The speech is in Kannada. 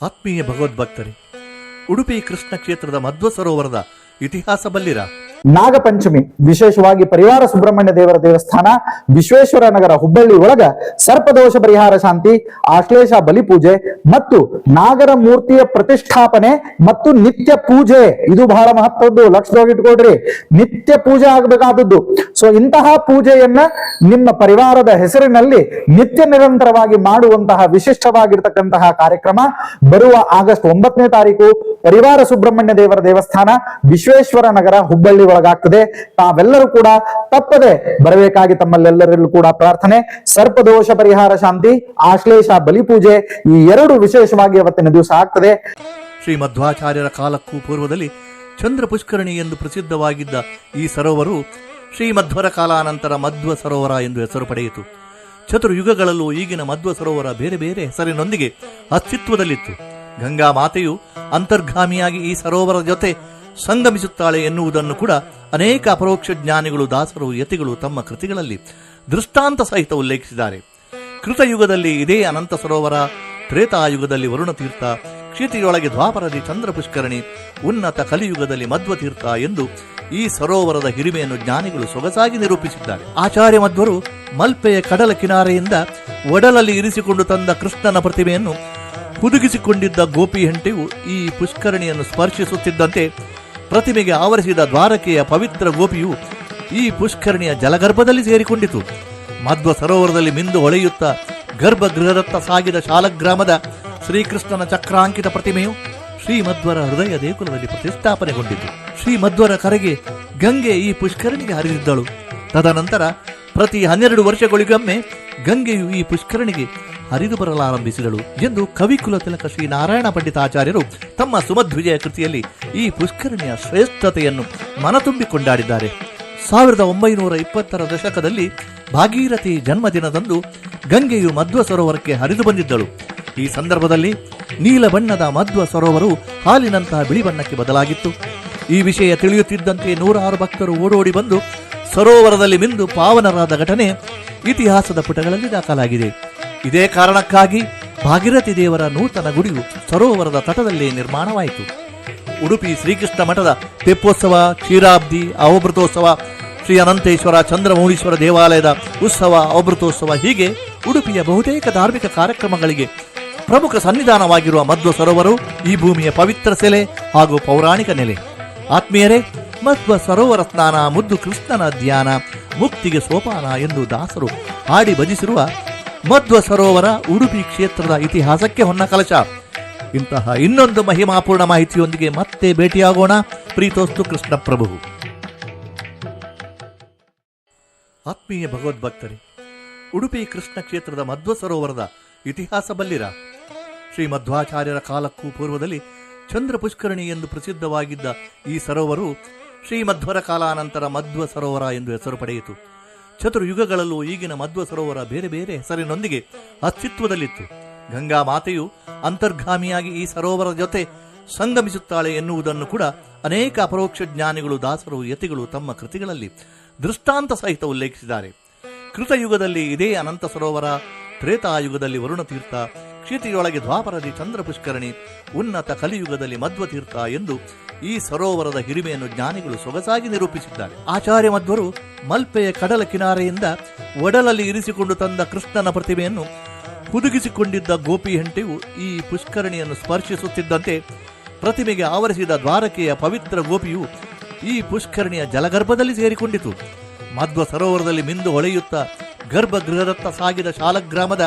ಆತ್ಮೀಯ ಭಗವದ್ಭಕ್ತರೇ ಉಡುಪಿ ಕೃಷ್ಣ ಕ್ಷೇತ್ರದ ಮಧ್ವ ಸರೋವರದ ಇತಿಹಾಸ ಬಲ್ಲಿರ ನಾಗಪಂಚಮಿ, ವಿಶೇಷವಾಗಿ ಪರಿವಾರ ಸುಬ್ರಹ್ಮಣ್ಯ ದೇವರ ದೇವಸ್ಥಾನ, ವಿಶ್ವೇಶ್ವರ ನಗರ ಹುಬ್ಬಳ್ಳಿ ಒಳಗ ಸರ್ಪದೋಷ ಪರಿಹಾರ ಶಾಂತಿ, ಆಶ್ಲೇಷ ಬಲಿಪೂಜೆ ಮತ್ತು ನಾಗರ ಮೂರ್ತಿಯ ಪ್ರತಿಷ್ಠಾಪನೆ ಮತ್ತು ನಿತ್ಯ ಪೂಜೆ. ಇದು ಬಹಳ ಮಹತ್ವದ್ದು, ಲಕ್ಷದೊಳಗೆ ಇಟ್ಕೊಳ್ರಿ. ನಿತ್ಯ ಪೂಜೆ ಆಗಬೇಕಾದದ್ದು. ಸೊ ಇಂತಹ ಪೂಜೆಯನ್ನ ನಿಮ್ಮ ಪರಿವಾರದ ಹೆಸರಿನಲ್ಲಿ ನಿತ್ಯ ನಿರಂತರವಾಗಿ ಮಾಡುವಂತಹ ವಿಶಿಷ್ಟವಾಗಿರ್ತಕ್ಕಂತಹ ಕಾರ್ಯಕ್ರಮ ಬರುವ ಆಗಸ್ಟ್ ಒಂಬತ್ತನೇ ತಾರೀಕು, ಪರಿವಾರ ಸುಬ್ರಹ್ಮಣ್ಯ ದೇವರ ದೇವಸ್ಥಾನ, ವಿಶ್ವೇಶ್ವರ ನಗರ ಹುಬ್ಬಳ್ಳಿ ಒಳಗಾಗ್ತದೆ. ತಾವೆಲ್ಲರೂ ಕೂಡ ತಪ್ಪದೆ ಬರಬೇಕಾಗಿ ತಮ್ಮಲ್ಲೆಲ್ಲರಲ್ಲೂ ಕೂಡ ಪ್ರಾರ್ಥನೆ, ಸರ್ಪದೋಷ ಪರಿಹಾರ ಶಾಂತಿ, ಆಶ್ಲೇಷ ಬಲಿಪೂಜೆ ಈ ಎರಡು ವಿಶೇಷವಾಗಿ ಅವತ್ತಿನ ದಿವಸ ಆಗ್ತದೆ. ಶ್ರೀ ಮಧ್ವಾಚಾರ್ಯರ ಕಾಲಕ್ಕೂ ಪೂರ್ವದಲ್ಲಿ ಚಂದ್ರ ಪುಷ್ಕರಣಿ ಎಂದು ಪ್ರಸಿದ್ಧವಾಗಿದ್ದ ಈ ಸರೋವರು ಶ್ರೀ ಮಧ್ವರ ಕಾಲಾನಂತರ ಮಧ್ವ ಸರೋವರ ಎಂದು ಹೆಸರು ಪಡೆಯಿತು. ಚತುರ್ಯುಗಗಳಲ್ಲೂ ಈಗಿನ ಮಧ್ವ ಸರೋವರ ಬೇರೆ ಬೇರೆ ಹೆಸರಿನೊಂದಿಗೆ ಅಸ್ತಿತ್ವದಲ್ಲಿತ್ತು. ಗಂಗಾ ಮಾತೆಯು ಅಂತರ್ಗಾಮಿಯಾಗಿ ಈ ಸರೋವರದ ಜೊತೆ ಸಂಗಮಿಸುತ್ತಾಳೆ ಎನ್ನುವುದನ್ನು ಕೂಡ ಅನೇಕ ಅಪರೋಕ್ಷ ಜ್ಞಾನಿಗಳು, ದಾಸರು, ಯತಿಗಳು ತಮ್ಮ ಕೃತಿಗಳಲ್ಲಿ ದೃಷ್ಟಾಂತ ಸಹಿತ ಉಲ್ಲೇಖಿಸಿದ್ದಾರೆ. ಕೃತಯುಗದಲ್ಲಿ ಇದೇ ಅನಂತ ಸರೋವರ ತ್ರೇತಾಯುಗದಲ್ಲಿ ವರುಣ ತೀರ್ಥ ಕ್ಷಿತಿಯೊಳಗೆ ದ್ವಾಪರದಿ ಚಂದ್ರ ಪುಷ್ಕರಣಿ ಉನ್ನತ ಕಲಿಯುಗದಲ್ಲಿ ಮಧ್ವತೀರ್ಥ ಎಂದು ಈ ಸರೋವರದ ಹಿರಿಮೆಯನ್ನು ಜ್ಞಾನಿಗಳು ಸೊಗಸಾಗಿ ನಿರೂಪಿಸಿದ್ದಾರೆ. ಆಚಾರ್ಯ ಮಧ್ವರು ಮಲ್ಪೆಯ ಕಡಲ ಕಿನಾರೆಯಿಂದ ಒಡಲಲ್ಲಿ ಇರಿಸಿಕೊಂಡು ತಂದ ಕೃಷ್ಣನ ಪ್ರತಿಮೆಯನ್ನು ಹುದುಗಿಸಿಕೊಂಡಿದ್ದ ಗೋಪಿ ಹೆಂಟೆಯು ಈ ಪುಷ್ಕರಣಿಯನ್ನು ಸ್ಪರ್ಶಿಸುತ್ತಿದ್ದಂತೆ ಪ್ರತಿಮೆಗೆ ಆವರಿಸಿದ ದ್ವಾರಕೆಯ ಪವಿತ್ರ ಗೋಪಿಯು ಈ ಪುಷ್ಕರಣಿಯ ಜಲಗರ್ಭದಲ್ಲಿ ಸೇರಿಕೊಂಡಿತು. ಮಧ್ವ ಸರೋವರದಲ್ಲಿ ಮಿಂದು ಹೊಳೆಯುತ್ತಾ ಗರ್ಭಗೃಹದತ್ತ ಸಾಗಿದ ಶಾಲಗ್ರಾಮದ ಶ್ರೀಕೃಷ್ಣನ ಚಕ್ರಾಂಕಿತ ಪ್ರತಿಮೆಯು ಶ್ರೀಮಧ್ವರ ಹೃದಯ ದೇಗುಲದಲ್ಲಿ ಪ್ರತಿಷ್ಠಾಪನೆಗೊಂಡಿತು. ಶ್ರೀಮಧ್ವರ ಕರೆಗೆ ಗಂಗೆ ಈ ಪುಷ್ಕರಣಿಗೆ ಹರಿದಿದ್ದಳು. ತದನಂತರ ಪ್ರತಿ ಹನ್ನೆರಡು ವರ್ಷಗಳಿಗೊಮ್ಮೆ ಗಂಗೆಯು ಈ ಪುಷ್ಕರಣಿಗೆ ಹರಿದು ಬರಲಾರಂಭಿಸಿದಳು ಎಂದು ಕವಿಕುಲ ತಿಲಕ ಶ್ರೀ ನಾರಾಯಣ ಪಂಡಿತಾಚಾರ್ಯರು ತಮ್ಮ ಸುಮಧ್ವಿಜಯ ಕೃತಿಯಲ್ಲಿ ಈ ಪುಷ್ಕರಣಿಯ ಶ್ರೇಷ್ಠತೆಯನ್ನು ಮನತುಂಬಿಕೊಂಡಾಡಿದ್ದಾರೆ. ಸಾವಿರದ ಒಂಬೈನೂರ ಇಪ್ಪತ್ತರ ದಶಕದಲ್ಲಿ ಭಾಗೀರಥಿ ಜನ್ಮದಿನದಂದು ಗಂಗೆಯು ಮಧ್ವ ಸರೋವರಕ್ಕೆ ಹರಿದು ಬಂದಿದ್ದಳು. ಈ ಸಂದರ್ಭದಲ್ಲಿ ನೀಲ ಬಣ್ಣದ ಮಧ್ವ ಸರೋವರು ಹಾಲಿನಂತಹ ಬಿಳಿ ಬಣ್ಣಕ್ಕೆ ಬದಲಾಗಿತ್ತು. ಈ ವಿಷಯ ತಿಳಿಯುತ್ತಿದ್ದಂತೆ ನೂರಾರು ಭಕ್ತರು ಓಡೋಡಿ ಬಂದು ಸರೋವರದಲ್ಲಿ ಮಿಂದು ಪಾವನರಾದ ಘಟನೆ ಇತಿಹಾಸದ ಪುಟಗಳಲ್ಲಿ ದಾಖಲಾಗಿದೆ. ಇದೇ ಕಾರಣಕ್ಕಾಗಿ ಭಾಗೀರಥಿ ದೇವರ ನೂತನ ಗುಡಿಯು ಸರೋವರದ ತಟದಲ್ಲಿ ನಿರ್ಮಾಣವಾಯಿತು. ಉಡುಪಿ ಶ್ರೀಕೃಷ್ಣ ಮಠದ ತೆಪ್ಪೋತ್ಸವ, ಕ್ಷೀರಾಬ್ದಿ ಅವಭೃತೋತ್ಸವ ಶ್ರೀ ಅನಂತೇಶ್ವರ ಚಂದ್ರಮೌಳೀಶ್ವರ ದೇವಾಲಯದ ಉತ್ಸವ ಅವಭೃತೋತ್ಸವ ಹೀಗೆ ಉಡುಪಿಯ ಬಹುತೇಕ ಧಾರ್ಮಿಕ ಕಾರ್ಯಕ್ರಮಗಳಿಗೆ ಪ್ರಮುಖ ಸನ್ನಿಧಾನವಾಗಿರುವ ಮಧ್ವ ಸರೋವರವು ಈ ಭೂಮಿಯ ಪವಿತ್ರ ಸೆಲೆ ಹಾಗೂ ಪೌರಾಣಿಕ ನೆಲೆ. ಆತ್ಮೀಯರೇ, ಮಧ್ವ ಸರೋವರ ಸ್ನಾನ ಮುದ್ದು ಕೃಷ್ಣನ ಧ್ಯಾನ, ಮುಕ್ತಿಗೆ ಸೋಪಾನ ಎಂದು ದಾಸರು ಹಾಡಿ ಭಜಿಸಿರುವ ಮಧ್ವ ಸರೋವರ, ಉಡುಪಿ ಕ್ಷೇತ್ರದ ಇತಿಹಾಸಕ್ಕೆ ಹೊನ್ನ ಕಲಶ. ಇಂತಹ ಇನ್ನೊಂದು ಮಹಿಮಾಪೂರ್ಣ ಮಾಹಿತಿಯೊಂದಿಗೆ ಮತ್ತೆ ಭೇಟಿಯಾಗೋಣ. ಪ್ರೀತೋಸ್ತು ಕೃಷ್ಣ ಪ್ರಭು ಆತ್ಮೀಯ ಭಗವದ್ಭಕ್ತರೇ ಉಡುಪಿ ಕೃಷ್ಣ ಕ್ಷೇತ್ರದ ಮಧ್ವ ಸರೋವರದ ಇತಿಹಾಸ ಬಲ್ಲಿರ. ಶ್ರೀ ಮಧ್ವಾಚಾರ್ಯರ ಕಾಲಕ್ಕೂ ಪೂರ್ವದಲ್ಲಿ ಚಂದ್ರ ಪುಷ್ಕರಣಿ ಎಂದು ಪ್ರಸಿದ್ಧವಾಗಿದ್ದ ಈ ಸರೋವರು ಶ್ರೀ ಮಧ್ವರ ಕಾಲಾನಂತರ ಮಧ್ವ ಸರೋವರ ಎಂದು ಹೆಸರು ಪಡೆಯಿತು. ಚತುರ್ಯುಗಗಳಲ್ಲೂ ಈಗಿನ ಮಧ್ವ ಸರೋವರ ಬೇರೆ ಬೇರೆ ಹೆಸರಿನೊಂದಿಗೆ ಅಸ್ತಿತ್ವದಲ್ಲಿತ್ತು. ಗಂಗಾ ಮಾತೆಯು ಅಂತರ್ಗಾಮಿಯಾಗಿ ಈ ಸರೋವರದ ಜೊತೆ ಸಂಗಮಿಸುತ್ತಾಳೆ ಎನ್ನುವುದನ್ನು ಕೂಡ ಅನೇಕ ಅಪರೋಕ್ಷ ಜ್ಞಾನಿಗಳು, ದಾಸರು, ಯತಿಗಳು ತಮ್ಮ ಕೃತಿಗಳಲ್ಲಿ ದೃಷ್ಟಾಂತ ಸಹಿತ ಉಲ್ಲೇಖಿಸಿದ್ದಾರೆ. ಕೃತಯುಗದಲ್ಲಿ ಇದೇ ಅನಂತ ಸರೋವರ, ತ್ರೇತಾಯುಗದಲ್ಲಿ ವರುಣ ತೀರ್ಥ ಕ್ಷಿತಿಯೊಳಗೆ ದ್ವಾಪರದಿ ಚಂದ್ರ ಪುಷ್ಕರಣಿ ಉನ್ನತ ಕಲಿಯುಗದಲ್ಲಿ ಮಧ್ವತೀರ್ಥ ಎಂದು ಈ ಸರೋವರದ ಹಿರಿಮೆಯನ್ನು ಜ್ಞಾನಿಗಳು ಸೊಗಸಾಗಿ ನಿರೂಪಿಸಿದ್ದಾರೆ. ಆಚಾರ್ಯ ಮಧ್ವರು ಮಲ್ಪೆಯ ಕಡಲ ಕಿನಾರೆಯಿಂದ ಒಡಲಲ್ಲಿ ಇರಿಸಿಕೊಂಡು ತಂದ ಕೃಷ್ಣನ ಪ್ರತಿಮೆಯನ್ನು ಹುದುಗಿಸಿಕೊಂಡಿದ್ದ ಗೋಪಿ ಹೆಂಟೆಯು ಈ ಪುಷ್ಕರಣಿಯನ್ನು ಸ್ಪರ್ಶಿಸುತ್ತಿದ್ದಂತೆ ಪ್ರತಿಮೆಗೆ ಆವರಿಸಿದ ದ್ವಾರಕೆಯ ಪವಿತ್ರ ಗೋಪಿಯು ಈ ಪುಷ್ಕರಣಿಯ ಜಲಗರ್ಭದಲ್ಲಿ ಸೇರಿಕೊಂಡಿತು. ಮಧ್ವ ಸರೋವರದಲ್ಲಿ ಮಿಂದು ಹೊಳೆಯುತ್ತಾ ಗರ್ಭಗೃಹದತ್ತ ಸಾಗಿದ ಶಾಲಗ್ರಾಮದ